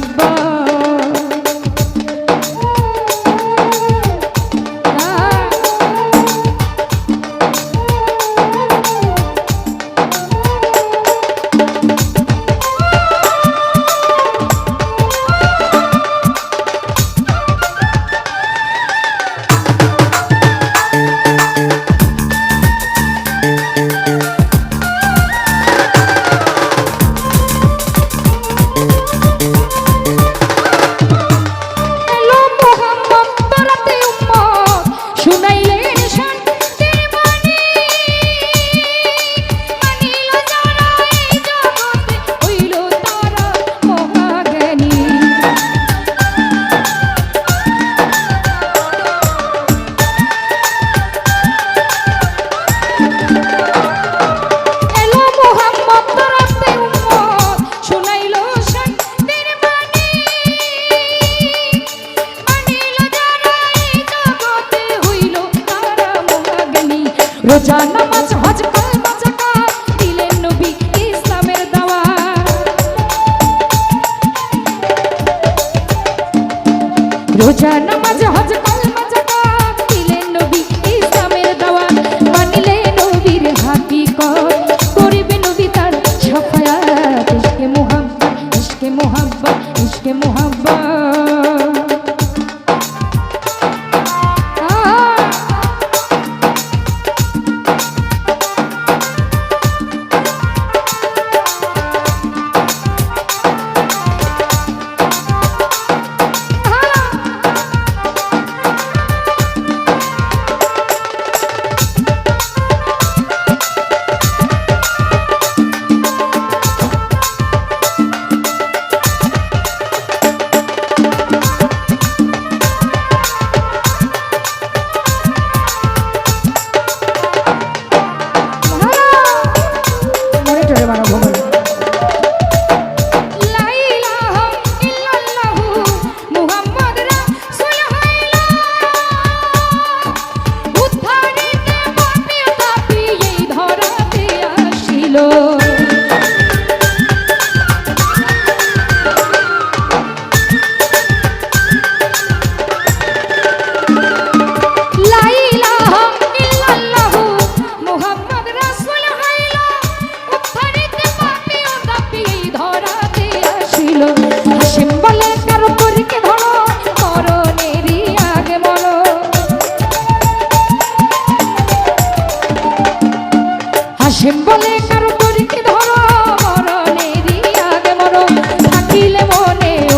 Baba. রোজা নামাজ হজ কলমা যাকাত দিলেন নবী ইসলামের দাওয়াত।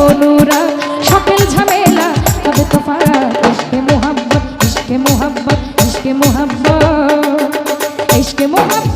অনুরাগ সকল ঝামেলা। তবে তো ফারা ইসকে মোহাম্মত ইসকে মোহাম্মত ইসকে মোহাম্মত ইসকে মোহাম্মত